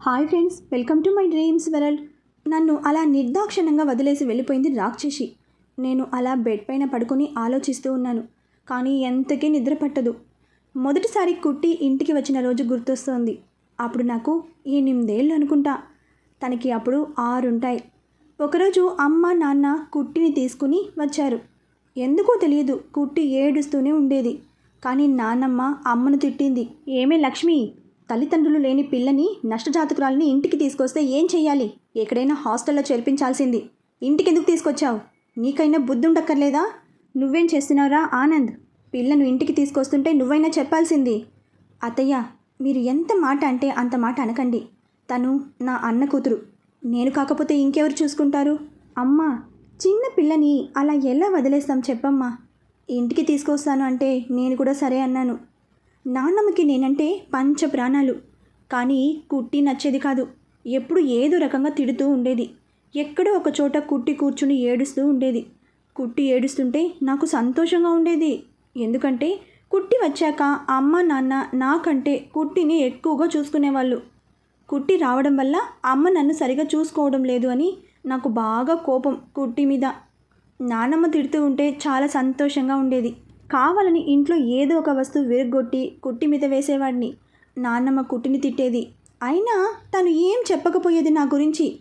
Hi friends welcome to my dreams world. నన్ను అలా నిర్దాక్షిణంగా వదిలేసి వెళ్ళిపోయింది రాక్షసి. నేను అలా బెడ్ పైన పడుకొని ఆలోచిస్తూ ఉన్నాను కానీ ఎంతకీ నిద్ర పట్టదు. మొదటిసారి కుట్టి ఇంటికి వచ్చిన రోజు గుర్తొస్తోంది. అప్పుడు నాకు ఎనిమిదేళ్ళు అనుకుంటా. తనకి అప్పుడు ఆరుంటాయి. ఒకరోజు అమ్మ నాన్న కుట్టిని తీసుకుని వచ్చారు. ఎందుకో తెలియదు కుట్టి ఏడుస్తూనే ఉండేది. కానీ నాన్నమ్మ అమ్మను తిట్టింది. ఏమే లక్ష్మి? తల్లిదండ్రులు లేని పిల్లని నష్టజాతకురాలని ఇంటికి తీసుకొస్తే ఏం చెయ్యాలి? ఎక్కడైనా హాస్టల్లో చేర్పించాల్సింది. ఇంటికి ఎందుకు తీసుకొచ్చావు? నీకైనా బుద్ధి ఉండక్కర్లేదా నువ్వేం చేస్తున్నావురా ఆనంద్? పిల్లను ఇంటికి తీసుకొస్తుంటే నువ్వైనా చెప్పాల్సింది. అత్తయ్య మీరు ఎంత మాట అంటే అంత మాట అనకండి. తను నా అన్న కూతురు. నేను కాకపోతే ఇంకెవరు చూసుకుంటారు? అమ్మా చిన్న పిల్లని అలా ఎలా వదిలేస్తాం చెప్పమ్మా? ఇంటికి తీసుకొస్తాను అంటే నేను కూడా సరే అన్నాను. నాన్నమ్మకి నేనంటే పంచ ప్రాణాలు కానీ కుట్టి నచ్చేది కాదు. ఎప్పుడు ఏదో రకంగా తిడుతూ ఉండేది. ఎక్కడో ఒక చోట కుట్టి కూర్చుని ఏడుస్తూ ఉండేది. కుట్టి ఏడుస్తుంటే నాకు సంతోషంగా ఉండేది. ఎందుకంటే కుట్టి వచ్చాక అమ్మ నాన్న నాకంటే కుట్టిని ఎక్కువగా చూసుకునేవాళ్ళు. కుట్టి రావడం వల్ల అమ్మ నన్ను సరిగా చూసుకోవడం లేదు అని నాకు బాగా కోపం కుట్టి మీద. నానమ్మ తిడుతూ ఉంటే చాలా సంతోషంగా ఉండేది. కావాలని ఇంట్లో ఏదో ఒక వస్తువు విరగొట్టి కుట్టి మీద వేసేవాడిని. నాన్నమ్మ కుట్టిని తిట్టేది. అయినా తను ఏం చెప్పకపోయేది నా గురించి?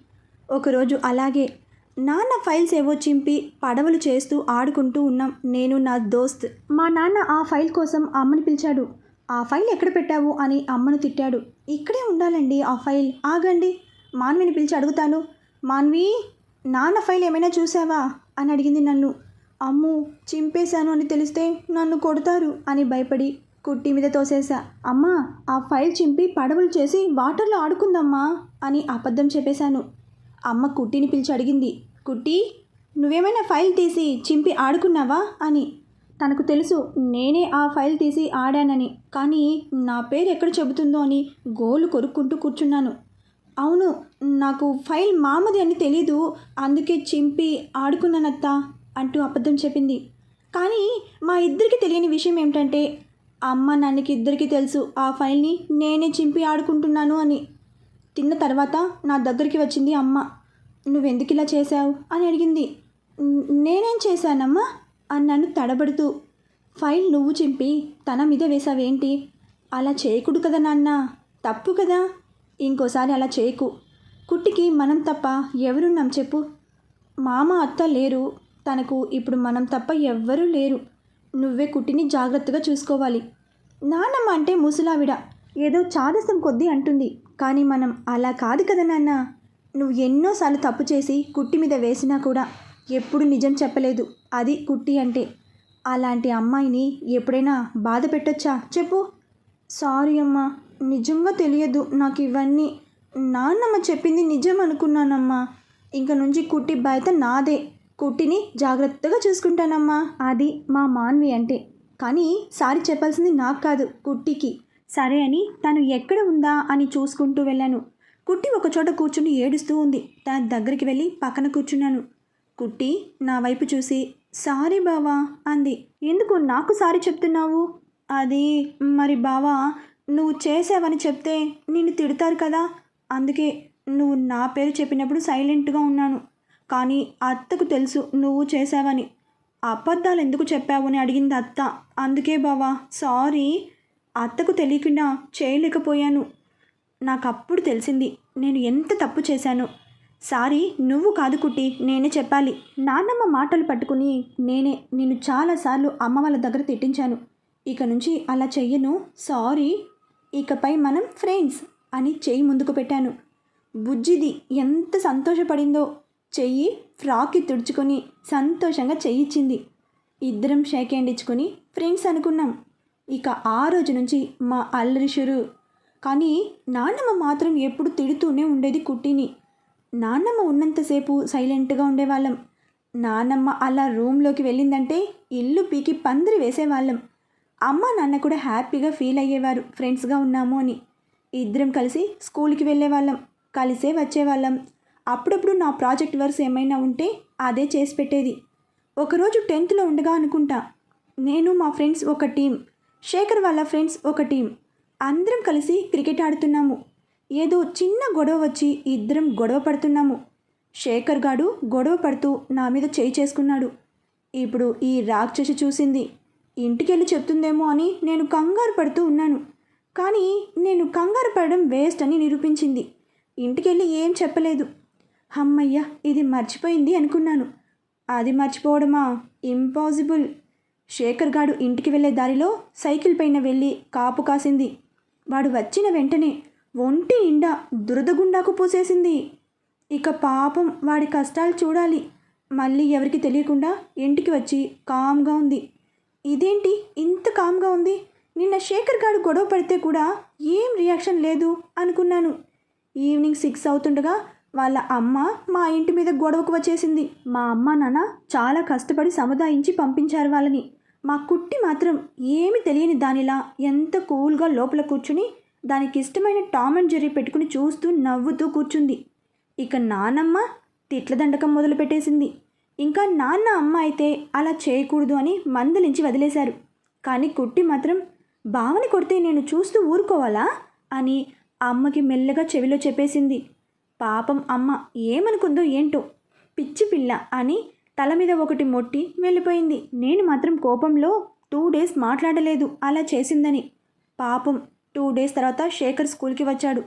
ఒకరోజు అలాగే నాన్న ఫైల్స్ ఏవో చింపి పడవలు చేస్తూ ఆడుకుంటూ ఉన్నాం. నేను నా దోస్త్. మా నాన్న ఆ ఫైల్ కోసం అమ్మని పిలిచాడు. ఆ ఫైల్ ఎక్కడ పెట్టావు? అని అమ్మను తిట్టాడు. ఇక్కడే ఉండాలండి ఆ ఫైల్. ఆగండి. మాన్విని పిలిచి అడుగుతాను. మాన్వి నాన్న ఫైల్ ఏమైనా చూసావా అని అడిగింది నన్ను. అమ్ము చింపేశాను అని తెలిస్తే నన్ను కొడతారు అని భయపడి కుట్టి మీద తోసేసా అమ్మా ఆ ఫైల్ చింపి పడవలు చేసి వాటర్లో ఆడుకుందమ్మా అని అబద్ధం చెప్పేశాను. అమ్మ కుట్టిని పిలిచి అడిగింది. కుట్టి నువ్వేమైనా ఫైల్ తీసి చింపి ఆడుకున్నావా అని. తనకు తెలుసు నేనే ఆ ఫైల్ తీసి ఆడానని. కానీ నా పేరు ఎక్కడ చెబుతుందో అని గోలు కొరుక్కుంటూ కూర్చున్నాను. అవును నాకు ఫైల్ మామది అని తెలీదు అందుకే చింపి ఆడుకున్నానత్తా. అంటూ అబద్ధం చెప్పింది. కానీ మా ఇద్దరికి తెలియని విషయం ఏమిటంటే అమ్మ నాన్నకి ఇద్దరికి తెలుసు ఆ ఫైల్ని నేనే చింపి ఆడుకుంటున్నాను అని. తిన్న తర్వాత నా దగ్గరికి వచ్చింది అమ్మ. నువ్వెందుకు ఇలా చేశావు? అని అడిగింది. నేనేం చేశానమ్మా? అన్నాను తడబడుతూ. ఫైల్ నువ్వు చింపి తన మీద వేసావేంటి అలా చేయకూడదు కదా నాన్న. తప్పు కదా. ఇంకోసారి అలా చేయకు. కుట్టికి మనం తప్ప ఎవరున్నాం చెప్పు. మామ అత్త లేరు. తనకు ఇప్పుడు మనం తప్ప ఎవ్వరూ లేరు. నువ్వే కుట్టిని జాగ్రత్తగా చూసుకోవాలి. నాన్నమ్మ అంటే ముసలావిడ. ఏదో చాదసం కొద్దీ అంటుంది. కానీ మనం అలా కాదు కదా నాన్న. నువ్వు ఎన్నోసార్లు తప్పు చేసి కుట్టి మీద వేసినా కూడా ఎప్పుడు నిజం చెప్పలేదు. అది కుట్టి అంటే. అలాంటి అమ్మాయిని ఎప్పుడైనా బాధ పెట్టొచ్చా? చెప్పు. సారీ అమ్మా. నిజంగా తెలియదు నాకు ఇవన్నీ. నాన్నమ్మ చెప్పింది నిజం అనుకున్నానమ్మా. ఇంక నుంచి కుట్టి బయట నాదే. కుట్టిని జాగ్రత్తగా చూసుకుంటానమ్మా. అది మా మాన్వి అంటే. కానీ సారీ చెప్పాల్సింది నాకు కాదు కుట్టికి. సరే అని తను ఎక్కడ ఉందా అని చూసుకుంటూ వెళ్ళాను. కుట్టి ఒక చోట కూర్చుని ఏడుస్తూ ఉంది. తన దగ్గరికి వెళ్ళి పక్కన కూర్చున్నాను. కుట్టి నా వైపు చూసి సారీ బావా అంది. ఎందుకు నాకు సారీ చెప్తున్నావు? అది మరి బావా నువ్వు చేసావని చెప్తే నిన్ను తిడతారు కదా. అందుకే నువ్వు నా పేరు చెప్పినప్పుడు సైలెంట్గా ఉన్నాను. కానీ అత్తకు తెలుసు నువ్వు చేసావని అబద్ధాలు ఎందుకు చెప్పావు అని అడిగింది అత్త. అందుకే బావా సారీ. అత్తకు తెలియకుండా చేయలేకపోయాను. నాకు అప్పుడు తెలిసింది నేను ఎంత తప్పు చేశాను. సారీ నువ్వు కాదు కుట్టి నేనే చెప్పాలి. నాన్నమ్మ మాటలు పట్టుకుని నేనే నిన్ను చాలాసార్లు అమ్మ వాళ్ళ దగ్గర తిట్టించాను. ఇక నుంచి అలా చెయ్యను సారీ. ఇకపై మనం ఫ్రెండ్స్ అని చెయ్యి ముందుకు పెట్టాను. బుజ్జిది ఎంత సంతోషపడిందో చెయ్యి ఫ్రాక్కి తుడుచుకొని సంతోషంగా చెయ్యిచ్చింది. ఇద్దరం షేక్ హ్యాండ్ ఇచ్చుకొని ఫ్రెండ్స్ అనుకున్నాం. ఇక ఆ రోజు నుంచి మా అల్లరిషురు కానీ నాన్నమ్మ మాత్రం ఎప్పుడు తిడుతూనే ఉండేది కుట్టిని. నాన్నమ్మ ఉన్నంతసేపు సైలెంట్గా ఉండేవాళ్ళం. నాన్నమ్మ అలా రూమ్లోకి వెళ్ళిందంటే ఇల్లు పీకి పందిరి వేసేవాళ్ళం. అమ్మ నాన్న కూడా హ్యాపీగా ఫీల్ అయ్యేవారు ఫ్రెండ్స్గా ఉన్నాము అని. ఇద్దరం కలిసి స్కూల్కి వెళ్ళేవాళ్ళం. కలిసే వచ్చేవాళ్ళం. అప్పుడప్పుడు నా ప్రాజెక్ట్ వర్క్స్ ఏమైనా ఉంటే అదే చేసి పెట్టేది. ఒకరోజు టెన్త్లో ఉండగా అనుకుంటా నేను మా ఫ్రెండ్స్ ఒక టీం శేఖర్ వాళ్ళ ఫ్రెండ్స్ ఒక టీం. అందరం కలిసి క్రికెట్ ఆడుతున్నాము. ఏదో చిన్న గొడవ వచ్చి ఇద్దరం గొడవ పడుతున్నాము. శేఖర్ గాడు గొడవ పడుతూ నా మీద చేయి చేసుకున్నాడు. ఇప్పుడు ఈ రాక్షసి చూసింది. ఇంటికెళ్ళి చెప్తుందేమో అని నేను కంగారు పడుతూ ఉన్నాను. కానీ నేను కంగారు పడడం వేస్ట్ అని నిరూపించింది. ఇంటికెళ్ళి ఏం చెప్పలేదు. అమ్మయ్య ఇది మర్చిపోయింది అనుకున్నాను. అది మర్చిపోవడమా? ఇంపాసిబుల్. శేఖర్ గాడు ఇంటికి వెళ్ళే దారిలో సైకిల్ పైన వెళ్ళి కాపు కాసింది. వాడు వచ్చిన వెంటనే ఒంటి నిండా దురదగుండాకు పూసేసింది. ఇక పాపం వాడి కష్టాలు చూడాలి. మళ్ళీ ఎవరికి తెలియకుండా ఇంటికి వచ్చి కామ్గా ఉంది. ఇదేంటి ఇంత కామ్గా ఉంది? నిన్న శేఖర్ గారు గొడవ పడితే కూడా ఏం రియాక్షన్ లేదు అనుకున్నాను. ఈవినింగ్ సిక్స్ అవుతుండగా వాళ్ళ అమ్మ మా ఇంటి మీద గొడవకు వచ్చేసింది. మా అమ్మ నాన్న చాలా కష్టపడి సముదాయించి పంపించారు వాళ్ళని. మా కుట్టి మాత్రం ఏమి తెలియని దానిలా ఎంత కూల్గా లోపల కూర్చుని దానికి ఇష్టమైన టామ్ అండ్ జెర్రీ పెట్టుకుని చూస్తూ నవ్వుతూ కూర్చుంది. ఇక నానమ్మ తిట్ల దండకం మొదలు పెట్టేసింది. ఇంకా నాన్న అమ్మ అయితే అలా చేయకూడదు అని మందలించి వదిలేశారు. కానీ కుట్టి మాత్రం బావని కొడితే నేను చూస్తూ ఊరుకోవాలా అని అమ్మకి మెల్లగా చెవిలో చెప్పేసింది. పాపం అమ్మ ఏమనుకుందో ఏంటో? పిచ్చి పిల్ల అని తల మీద ఒకటి మొట్టి వెళ్ళిపోయింది. నేను మాత్రం కోపంలో టూ డేస్ మాట్లాడలేదు. అలా చేసిందని. పాపం టూ డేస్ తర్వాత శేఖర్ స్కూల్కి వచ్చాడు.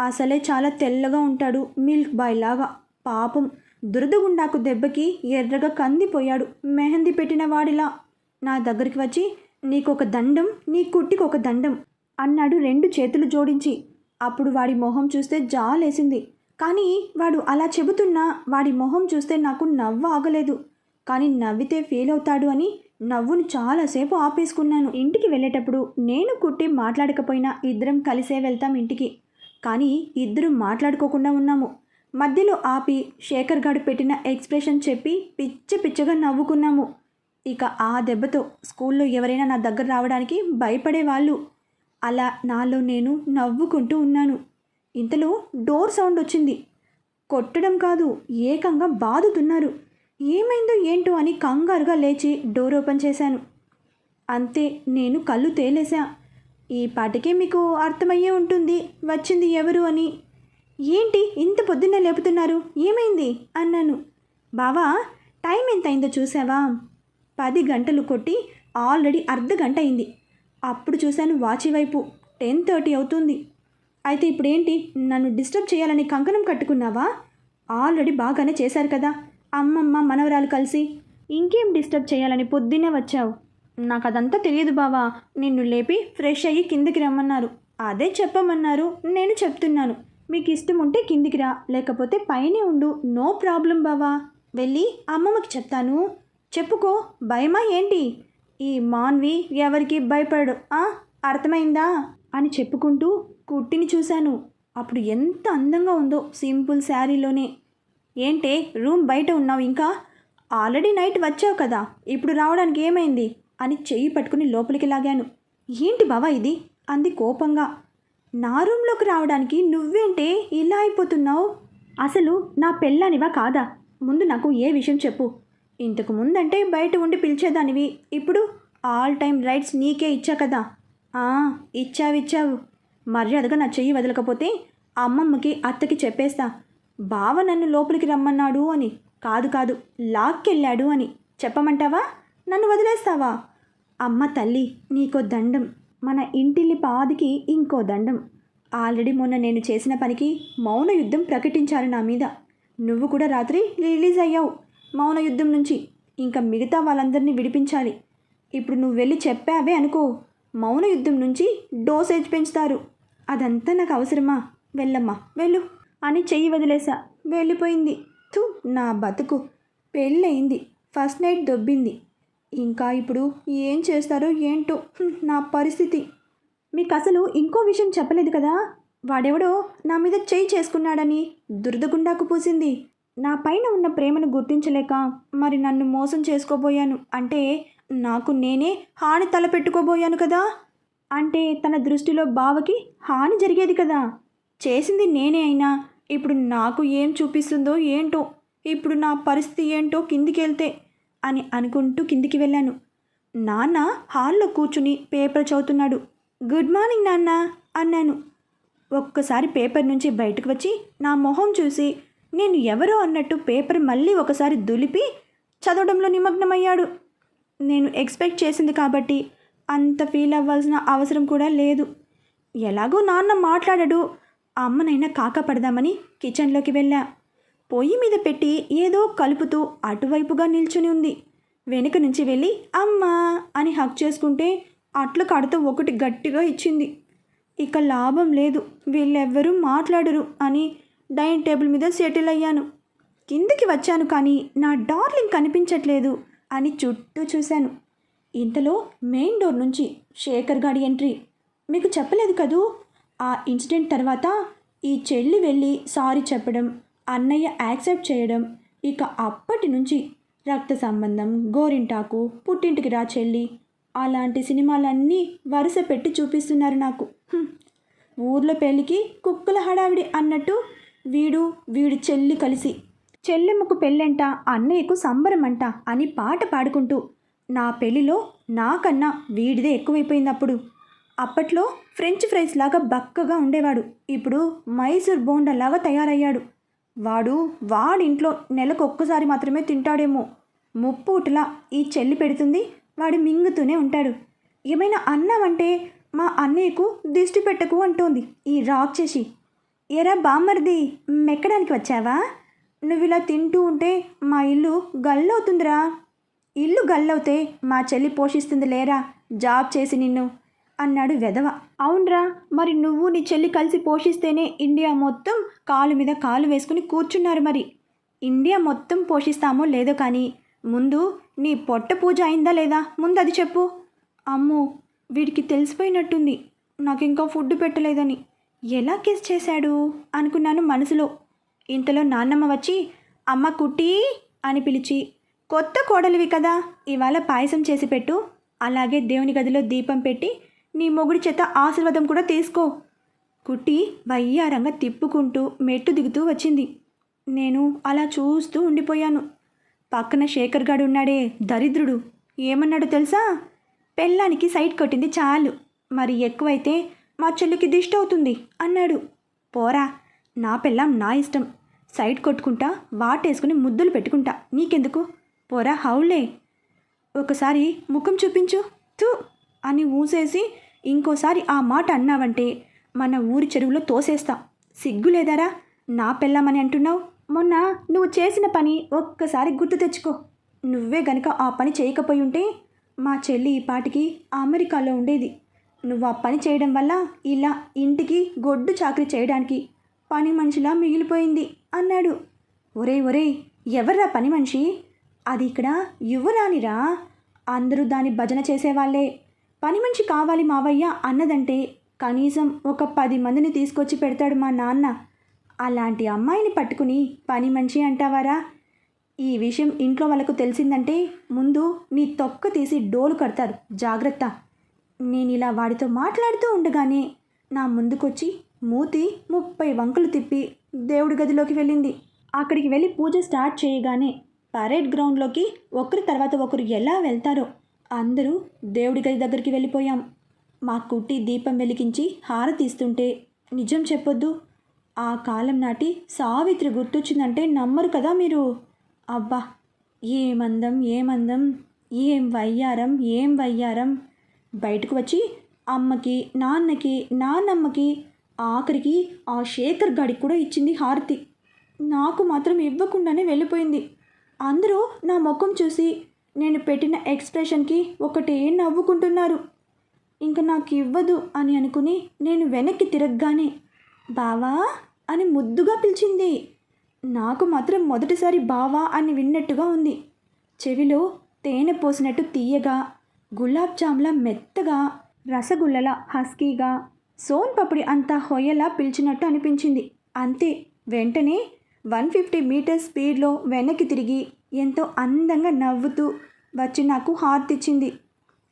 అసలే చాలా తెల్లగా ఉంటాడు. మిల్క్ బాయ్ లాగా. పాపం దురదగుండాకు దెబ్బకి ఎర్రగా కందిపోయాడు. మెహందీ పెట్టిన వాడిలా. నా దగ్గరికి వచ్చి నీకొక దండం నీ కుట్టికి ఒక దండం అన్నాడు రెండు చేతులు జోడించి. అప్పుడు వాడి మొహం చూస్తే జాలేసింది. కానీ వాడు అలా చెబుతున్నా వాడి మొహం చూస్తే నాకు నవ్వు ఆగలేదు. కానీ నవ్వితే ఫీల్ అవుతాడు అని నవ్వును చాలాసేపు ఆపేసుకున్నాను. ఇంటికి వెళ్ళేటప్పుడు నేను కుట్టి మాట్లాడకపోయినా ఇద్దరం కలిసే వెళ్తాం ఇంటికి. కానీ ఇద్దరం మాట్లాడుకోకుండా ఉన్నాము. మధ్యలో ఆపి శేఖర్ గారు పెట్టిన ఎక్స్ప్రెషన్ చెప్పి పిచ్చ పిచ్చగా నవ్వుకున్నాము. ఇక ఆ దెబ్బతో స్కూల్లో ఎవరైనా నా దగ్గర రావడానికి భయపడేవాళ్ళు. అలా నాలో నేను నవ్వుకుంటూ ఉన్నాను. ఇంతలో డోర్ సౌండ్ వచ్చింది. కొట్టడం కాదు ఏకంగా బాదుతున్నారు. ఏమైందో ఏంటో అని కంగారుగా లేచి డోర్ ఓపెన్ చేశాను. అంతే నేను కళ్ళు తేలేసా ఈ పాటకే మీకు అర్థమయ్యే ఉంటుంది వచ్చింది ఎవరు అని. ఏంటి ఇంత పొద్దున్నే లేపుతున్నారు ఏమైంది? అన్నాను. బావా టైం ఎంత అయిందో చూసావా పది గంటలు కొట్టి ఆల్రెడీ అర్ధ గంట అయింది. అప్పుడు చూశాను వాచి వైపు టెన్ థర్టీ అవుతుంది. అయితే ఇప్పుడేంటి? నన్ను డిస్టర్బ్ చేయాలని కంకణం కట్టుకున్నావా? ఆల్రెడీ బాగానే చేశారు కదా. అమ్మమ్మ మనవరాలు కలిసి ఇంకేం డిస్టర్బ్ చేయాలని పొద్దున్నే వచ్చావు. నాకు అదంతా తెలియదు బావా. నిన్ను లేపి ఫ్రెష్ అయ్యి కిందికి రమ్మన్నారు. అదే చెప్పమన్నారు. నేను చెప్తున్నాను. మీకు ఇష్టం ఉంటే కిందికి రా. లేకపోతే పైనే ఉండు. నో ప్రాబ్లం బావా. వెళ్ళి అమ్మమ్మకి చెప్తాను. చెప్పుకో. భయమా ఏంటి? ఈ మాన్వి ఎవరికి భయపడు ఆ? అర్థమైందా? అని చెప్పుకుంటూ కుట్టిని చూశాను. అప్పుడు ఎంత అందంగా ఉందో సింపుల్ శారీలోనే. ఏంటే రూమ్ బయట ఉన్నావు ఇంకా? ఆల్రెడీ నైట్ వచ్చావు కదా ఇప్పుడు రావడానికి ఏమైంది? అని చెయ్యి పట్టుకుని లోపలికి లాగాను. ఏంటి బావా ఇది? అంది కోపంగా. నా రూమ్లోకి రావడానికి నువ్వేంటే ఇలా అయిపోతున్నావు? అసలు నా పెళ్ళానివా కాదా? ముందు నాకు ఏ విషయం చెప్పు. ఇంతకు ముందంటే బయట ఉండి పిలిచేదానివి ఇప్పుడు ఆల్ టైమ్ రైట్స్ నీకే ఇచ్చా కదా. ఇచ్చావిచ్చావు ఇచ్చావు ఇచ్చావు. మర్యాదగా నా చెయ్యి వదలకపోతే అమ్మమ్మకి అత్తకి చెప్పేస్తా. బావ నన్ను లోపలికి రమ్మన్నాడు అని. కాదు కాదు లాక్కెళ్ళాడు అని. చెప్పమంటావా? నన్ను వదిలేస్తావా? అమ్మ తల్లి నీకో దండం. మన ఇంటిల్లి పాదికి ఇంకో దండం. ఆల్రెడీ మొన్న నేను చేసిన పనికి మౌన యుద్ధం ప్రకటించారు నా మీద. నువ్వు కూడా రాత్రి రిలీజ్ అయ్యావు మౌన యుద్ధం నుంచి. ఇంకా మిగతా వాళ్ళందరినీ విడిపించాలి. ఇప్పుడు నువ్వు వెళ్ళి చెప్పావే అనుకో. మౌన యుద్ధం నుంచి డోసేజ్ పెంచుతారు. అదంతా నాకు అవసరమా? వెళ్ళమ్మా వెళ్ళు. అని చెయ్యి వదిలేసా. వెళ్ళిపోయింది. తు నా బతుకు. పెళ్ళయింది. ఫస్ట్ నైట్ దొబ్బింది. ఇంకా ఇప్పుడు ఏం చేస్తారో ఏంటో నా పరిస్థితి. మీకు అసలు ఇంకో విషయం చెప్పలేదు కదా? వాడెవడో నా మీద చేయి చేసుకున్నాడని దురదగుండాకు పూసింది. నా పైన ఉన్న ప్రేమను గుర్తించలేక మరి నన్ను మోసం చేసుకోబోయాను. అంటే నాకు నేనే హాని తలపెట్టుకోబోయాను కదా? అంటే తన దృష్టిలో బావకి హాని జరిగేది కదా? చేసింది నేనే అయినా ఇప్పుడు నాకు ఏం చూపిస్తుందో ఏంటో ఇప్పుడు నా పరిస్థితి ఏంటో కిందికి వెళ్తే అని అనుకుంటూ కిందికి వెళ్ళాను. నాన్న హాల్లో కూర్చుని పేపర్ చదువుతున్నాడు. గుడ్ మార్నింగ్ నాన్న అన్నాను. ఒక్కసారి పేపర్ నుంచి బయటకు వచ్చి నా మొహం చూసి నేను ఎవరో అన్నట్టు పేపర్ మళ్ళీ ఒకసారి దులిపి చదవడంలో నిమగ్నమయ్యాడు. నేను ఎక్స్పెక్ట్ చేసింది కాబట్టి అంత ఫీల్ అవ్వాల్సిన అవసరం కూడా లేదు. ఎలాగో నాన్న మాట్లాడడు. అమ్మనైనా కాకపడదామని కిచెన్లోకి వెళ్ళా. పొయ్యి మీద పెట్టి ఏదో కలుపుతూ అటువైపుగా నిల్చుని ఉంది. వెనుక నుంచి వెళ్ళి అమ్మా అని హక్ చేసుకుంటే అట్లు కడుతూ ఒకటి గట్టిగా ఇచ్చింది. ఇక లాభం లేదు. వీళ్ళెవ్వరూ మాట్లాడరు అని డైనింగ్ టేబుల్ మీద సెటిల్ అయ్యాను. కిందికి వచ్చాను కానీ నా డార్లింగ్ కనిపించట్లేదు. అని చుట్టూ చూశాను. ఇంతలో మెయిన్ డోర్ నుంచి శేఖర్ గాడి ఎంట్రీ. మీకు చెప్పలేదు కదూ? ఆ ఇన్సిడెంట్ తర్వాత ఈ చెల్లి వెళ్ళి సారీ చెప్పడం అన్నయ్య యాక్సెప్ట్ చేయడం ఇక అప్పటి నుంచి రక్త సంబంధం గోరింటాకు పుట్టింటికి రా చెల్లి. అలాంటి సినిమాలన్నీ వరుస పెట్టి చూపిస్తున్నారు నాకు. ఊర్లో పెళ్ళికి కుక్కల హడావిడి అన్నట్టు వీడు వీడి చెల్లి కలిసి చెల్లెమ్మకు పెళ్ళంట అన్నయ్యకు సంబరమంట అని పాట పాడుకుంటూ నా పెళ్ళిలో నాకన్నా వీడిదే ఎక్కువైపోయింది అప్పుడు అప్పట్లో ఫ్రెంచ్ ఫ్రైస్ లాగా బక్కగా ఉండేవాడు. ఇప్పుడు మైసూర్ బోండాలాగా తయారయ్యాడు. వాడు వాడింట్లో నెలకు ఒక్కసారి మాత్రమే తింటాడేమో. ముప్పూటలా ఈ చెల్లి పెడుతుంది వాడు మింగుతూనే ఉంటాడు. ఏమైనా అన్నామంటే మా అన్నయ్యకు దిష్టి పెట్టకు అంటోంది ఈ రాక్షసి. ఎరా బామ్మర్ది మెక్కడానికి వచ్చావా? నువ్వు ఇలా తింటూ ఉంటే మా ఇల్లు గల్లవుతుందిరా. ఇల్లు గల్లవుతే మా చెల్లి పోషిస్తుంది లేరా? జాబ్ చేసి నిన్ను అన్నాడు వెధవ. అవునరా మరి నువ్వు నీ చెల్లి కలిసి పోషిస్తేనే ఇండియా మొత్తం కాలు మీద కాలు వేసుకుని కూర్చున్నారు మరి. ఇండియా మొత్తం పోషిస్తామో లేదో కానీ ముందు నీ పొట్ట పూజ అయిందా లేదా? ముందు అది చెప్పు. అమ్మో వీడికి తెలిసిపోయినట్టుంది. నాకు ఇంకా ఫుడ్ పెట్టలేదని. ఎలా కిస్ చేశాడు? అనుకున్నాను మనసులో. ఇంతలో నాన్నమ్మ వచ్చి అమ్మ కుట్టి అని పిలిచి కొత్త కోడలివి కదా ఇవాళ పాయసం చేసి పెట్టు. అలాగే దేవుని గదిలో దీపం పెట్టి నీ మొగుడి చేత ఆశీర్వాదం కూడా తీసుకో కుట్టి వయ్యారంగా తిప్పుకుంటూ మెట్టు దిగుతూ వచ్చింది. నేను అలా చూస్తూ ఉండిపోయాను. పక్కన శేఖర్ గాడు ఉన్నాడే దరిద్రుడు. ఏమన్నాడు తెలుసా? పెళ్ళానికి సైట్ కొట్టింది చాలు. మరి ఎక్కువైతే మా చెల్లికి దిష్టి అవుతుంది అన్నాడు. పోరా నా పెళ్ళాం నా ఇష్టం. సైడ్ కొట్టుకుంటా వాటేసుకుని ముద్దులు పెట్టుకుంటా. నీకెందుకు? పోరా హౌలే. ఒకసారి ముఖం చూపించు. తూ అని ఊసేసి ఇంకోసారి ఆ మాట అన్నావంటే మన ఊరి చెరువులో తోసేస్తా. సిగ్గు లేదారా? నా పెళ్ళమని అంటున్నావు? మొన్న నువ్వు చేసిన పని ఒక్కసారి గుర్తు తెచ్చుకో. నువ్వే గనక ఆ పని చేయకపోయి ఉంటే మా చెల్లి ఈ పాటికి అమెరికాలో ఉండేది. నువ్వు ఆ పని చేయడం వల్ల ఇలా ఇంటికి గొడ్డు చాకరీ చేయడానికి పని మనిషిలా మిగిలిపోయింది అన్నాడు. ఒరేయ్ ఒరే ఎవర్రా పని మనిషి? అది ఇక్కడ యువరానిరా అందరూ దాని భజన చేసేవాళ్ళే. పని మనిషి కావాలి మావయ్య అన్నదంటే కనీసం ఒక పది మందిని తీసుకొచ్చి పెడతాడు మా నాన్న. అలాంటి అమ్మాయిని పట్టుకుని పని మనిషి అంటావారా? ఈ విషయం ఇంట్లో వాళ్ళకు తెలిసిందంటే ముందు నీ తొక్క తీసి డోలు కడతారు. జాగ్రత్త. నేను ఇలా వాడితో మాట్లాడుతూ ఉండగానే నా ముందుకొచ్చి మూతి ముప్పై వంకలు తిప్పి దేవుడి గదిలోకి వెళ్ళింది. అక్కడికి వెళ్ళి పూజ స్టార్ట్ చేయగానే పరేడ్ గ్రౌండ్లోకి ఒకరి తర్వాత ఒకరు ఎలా వెళ్తారో అందరూ దేవుడి గది దగ్గరికి వెళ్ళిపోయాం. మా కుట్టి దీపం వెలిగించి హారతిస్తుంటే నిజం చెప్పొద్దు. ఆ కాలం నాటి సావిత్రి గుర్తొచ్చిందంటే నమ్మరు కదా మీరు. అబ్బా ఏమందం ఏమందం ఏం వయ్యారం ఏం వయ్యారం. బయటకు వచ్చి అమ్మకి నాన్నకి నాన్నమ్మకి ఆఖరికి ఆ శేఖర్ గడికి కూడా ఇచ్చింది హారతి. నాకు మాత్రం ఇవ్వకుండానే వెళ్ళిపోయింది. అందరూ నా ముఖం చూసి నేను పెట్టిన ఎక్స్ప్రెషన్కి ఒకటే నవ్వుకుంటున్నారు. ఇంకా నాకు ఇవ్వదు అని అనుకుని నేను వెనక్కి తిరగగానే బావా అని ముద్దుగా పిలిచింది. నాకు మాత్రం మొదటిసారి బావా అని విన్నట్టుగా ఉంది. చెవిలో తేనె పోసినట్టు తీయగా గులాబ్ జామ్లా మెత్తగా రసగుల్లలా హస్కీగా సోన్ పపడి అంతా హొయ్యలా పిలిచినట్టు అనిపించింది. అంతే వెంటనే వన్ ఫిఫ్టీ మీటర్స్ స్పీడ్లో వెనక్కి తిరిగి ఎంతో అందంగా నవ్వుతూ వచ్చి నాకు హారతి ఇచ్చింది.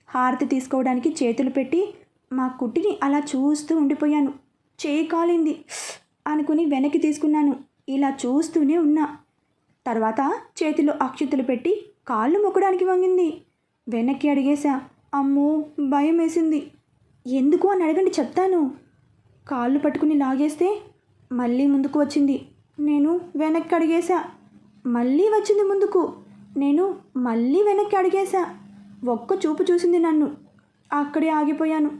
హారతి తీసుకోవడానికి చేతులు పెట్టి మా కుట్టిని అలా చూస్తూ ఉండిపోయాను. చేయి కాలింది అనుకుని వెనక్కి తీసుకున్నాను. ఇలా చూస్తూనే ఉన్నా. తర్వాత చేతిలో అక్షితులు పెట్టి కాళ్ళు మొక్కడానికి వంగింది. వెనక్కి అడిగేశా అమ్మో భయం వేసింది ఎందుకు అని అడగండి చెప్తాను. కాళ్ళు పట్టుకుని లాగేస్తే మళ్ళీ ముందుకు వచ్చింది. నేను వెనక్కి అడిగేశా. మళ్ళీ వచ్చింది ముందుకు. నేను మళ్ళీ వెనక్కి అడిగేశా. ఒక్క చూపు చూసింది నన్ను. అక్కడే ఆగిపోయాను.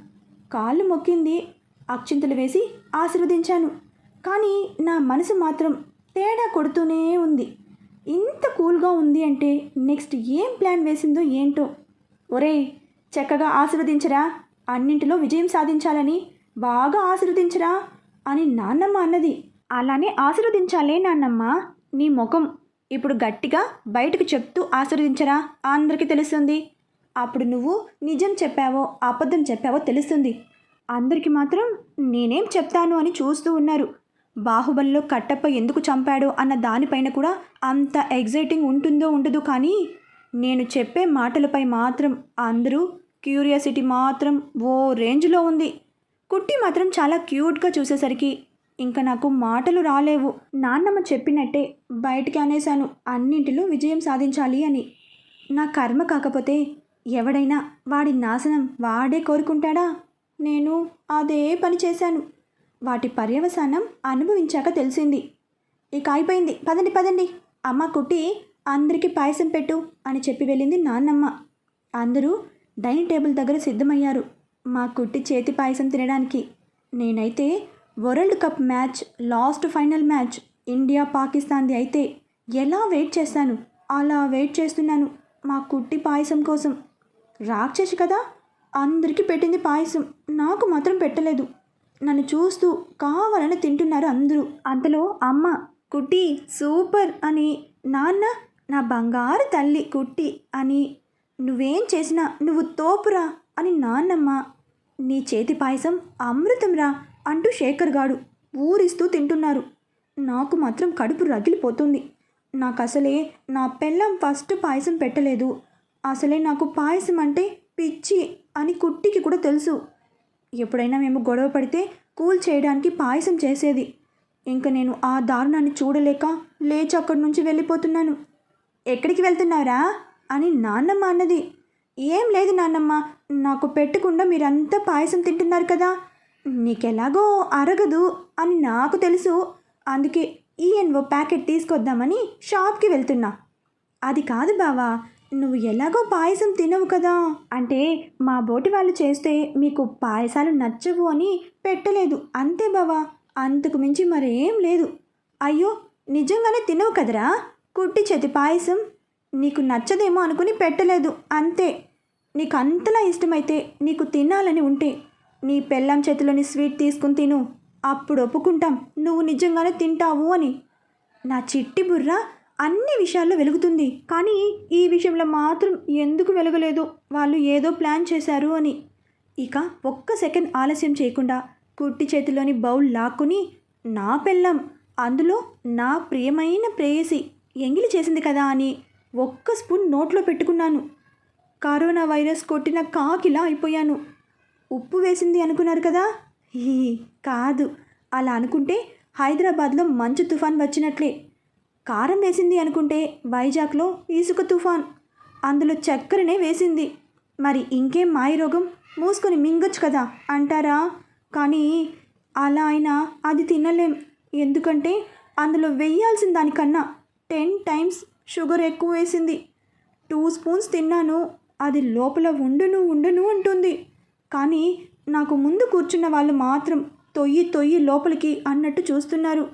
కాళ్ళు మొక్కింది. అక్షింతలు వేసి ఆశీర్వదించాను. కానీ నా మనసు మాత్రం తేడా కొడుతూనే ఉంది. ఇంత కూల్గా ఉంది అంటే నెక్స్ట్ ఏం ప్లాన్ వేసిందో ఏంటో. ఒరేయ్ చక్కగా ఆశీర్వదించరా? అన్నింటిలో విజయం సాధించాలని బాగా ఆశీర్వదించరా అని నాన్నమ్మ అన్నది. అలానే ఆశీర్వదించాలే నాన్నమ్మ నీ ముఖం ఇప్పుడు గట్టిగా బయటకు చెప్తూ ఆశీర్వదించరా? అందరికీ తెలుస్తుంది. అప్పుడు నువ్వు నిజం చెప్పావో అబద్ధం చెప్పావో తెలుస్తుంది. అందరికీ మాత్రం నేనేం చెప్తాను అని చూస్తూ ఉన్నారు. బాహుబలిలో కట్టప్ప ఎందుకు చంపాడు అన్న దానిపైన కూడా అంత ఎగ్జైటింగ్ ఉంటుందో ఉండదు కానీ నేను చెప్పే మాటలపై మాత్రం అందరూ క్యూరియాసిటీ మాత్రం ఓ రేంజ్లో ఉంది. కుట్టి మాత్రం చాలా క్యూట్గా చూసేసరికి ఇంకా నాకు మాటలు రాలేవు. నాన్నమ్మ చెప్పినట్టే బయటికి అనేశాను. అన్నింటిలో విజయం సాధించాలి అని. నా కర్మ కాకపోతే ఎవడైనా వాడి నాశనం వాడే కోరుకుంటాడా? నేను అదే పని చేశాను. వాటి పర్యవసానం అనుభవించాక తెలిసింది. ఇక అయిపోయింది. పదండి పదండి. అమ్మ కుట్టి అందరికీ పాయసం పెట్టు అని చెప్పి వెళ్ళింది నాన్నమ్మ. అందరూ డైనింగ్ టేబుల్ దగ్గర సిద్ధమయ్యారు మా కుట్టి చేతి పాయసం తినడానికి. నేనైతే world cup match last final match India పాకిస్తాన్ది అయితే ఎలా వెయిట్ చేశాను అలా వెయిట్ చేస్తున్నాను మా కుట్టి పాయసం కోసం. రాక్షసి కదా? అందరికీ పెట్టింది పాయసం. నాకు మాత్రం పెట్టలేదు. నన్ను చూస్తూ కావాలని తింటున్నారు అందరూ. అంతలో అమ్మ కుట్టి సూపర్ అని నాన్న నా బంగారు తల్లి కుట్టి అని నువ్వేం చేసినా నువ్వు తోపురా అని నాన్నమ్మ నీ చేతి పాయసం అమృతంరా అంటూ శేఖర్ గాడు ఊరిస్తూ తింటున్నారు. నాకు మాత్రం కడుపు రగిలిపోతుంది. నాకు అసలే నా పెళ్ళం ఫస్ట్ పాయసం పెట్టలేదు. అసలే నాకు పాయసం అంటే పిచ్చి అని కుట్టికి కూడా తెలుసు. ఎప్పుడైనా మేము గొడవ పడితే కూల్ చేయడానికి పాయసం చేసేది. ఇంకా నేను ఆ దారుణాన్ని చూడలేక లేచి అక్కడి నుంచి వెళ్ళిపోతున్నాను. ఎక్కడికి వెళ్తున్నారా అని నాన్నమ్మ అన్నది. ఏం లేదు నాన్నమ్మ నాకు పెట్టకుండా మీరంతా పాయసం తింటున్నారు కదా. నీకెలాగో అరగదు అని నాకు తెలుసు. అందుకే ఈఎన్ఓ ప్యాకెట్ తీసుకొద్దామని షాప్కి వెళ్తున్నా. అది కాదు బావా నువ్వు ఎలాగో పాయసం తినవు కదా. అంటే మా బోటి వాళ్ళు చేస్తే మీకు పాయసాలు నచ్చవు అని పెట్టలేదు. అంతే బావా అంతకు మించి మరేం లేదు. అయ్యో నిజంగానే తినవు కదరా? కుట్టి చేతి పాయసం నీకు నచ్చదేమో అనుకుని పెట్టలేదు. అంతే. నీకు అంతలా ఇష్టమైతే నీకు తినాలని ఉంటే నీ పెళ్ళాం చేతిలోని స్వీట్ తీసుకుని తిను. అప్పుడు ఒప్పుకుంటాం. నువ్వు నిజంగానే తింటావు అని. నా చిట్టి బుర్ర అన్ని విషయాల్లో వెలుగుతుంది. కానీ ఈ విషయంలో మాత్రం ఎందుకు వెలగలేదు? వాళ్ళు ఏదో ప్లాన్ చేశారు అని. ఇక ఒక్క సెకండ్ ఆలస్యం చేయకుండా కుట్టి చేతిలోని బౌల్ లాక్కుని నా పెళ్ళం. అందులో నా ప్రియమైన ప్రేయసి ఎంగిలి చేసింది కదా అని ఒక్క స్పూన్ నోట్లో పెట్టుకున్నాను. కరోనా వైరస్ కొట్టిన కాకిలా అయిపోయాను. ఉప్పు వేసింది అనుకున్నారు కదా? హీ కాదు. అలా అనుకుంటే హైదరాబాద్లో మంచు తుఫాన్ వచ్చినట్లే. కారం వేసింది అనుకుంటే వైజాగ్లో ఇసుక తుఫాన్. అందులో చక్కెరనే వేసింది. మరి ఇంకేం మాయరోగం? మూసుకొని మింగొచ్చు కదా అంటారా? కానీ అలా అయినా అది తినలేం. ఎందుకంటే అందులో వెయ్యాల్సిన దానికన్నా టెన్ టైమ్స్ షుగర్ ఎక్కువ వేసింది. టూ స్పూన్స్ తిన్నాను. అది లోపల ఉండును ఉండును అంటుంది. కానీ నాకు ముందు కూర్చున్న వాళ్ళు మాత్రం తొయ్యి తొయ్యి లోపలికి అన్నట్టు చూస్తున్నారు.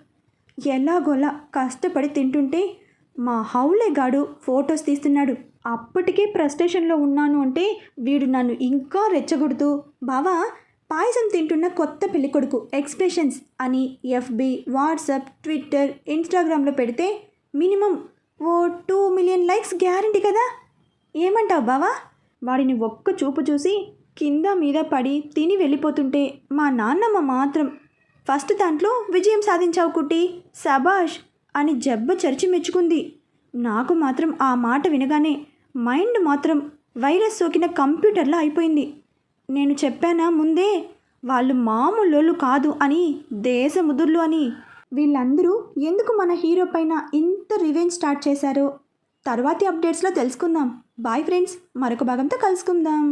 ఎలాగోలా కష్టపడి తింటుంటే మా హౌలే గాడు ఫొటోస్ తీస్తున్నాడు. అప్పటికే ప్రస్టేషన్లో ఉన్నాను అంటే వీడు నన్ను ఇంకా రెచ్చగొడుతూ బావా పాయసం తింటున్న కొత్త పెళ్ళికొడుకు ఎక్స్ప్రెషన్స్ అని ఎఫ్బి వాట్సాప్ ట్విట్టర్ ఇన్స్టాగ్రామ్లో పెడితే మినిమం ఓ టూ మిలియన్ లైక్స్ గ్యారంటీ కదా? ఏమంటావు బావా? వాడిని ఒక్క చూపు చూసి కింద మీద పడి తిని వెళ్ళిపోతుంటే మా నాన్నమ్మ మాత్రం ఫస్ట్ దాంట్లో విజయం సాధించావు కుట్టి సబాష్ అని జబ్బ చరిచి మెచ్చుకుంది. నాకు మాత్రం ఆ మాట వినగానే మైండ్ మాత్రం వైరస్ సోకిన కంప్యూటర్లా అయిపోయింది. నేను చెప్పానా ముందే వాళ్ళు మామూలు కాదు అని దేశముదుర్లు అని వీళ్ళందరూ ఎందుకు మన హీరో పైన ఇంత రివెంజ్ స్టార్ట్ చేశారో తర్వాతి అప్డేట్స్లో తెలుసుకుందాం. బాయ్ ఫ్రెండ్స్ మరొక భాగంతో కలుసుకుందాం.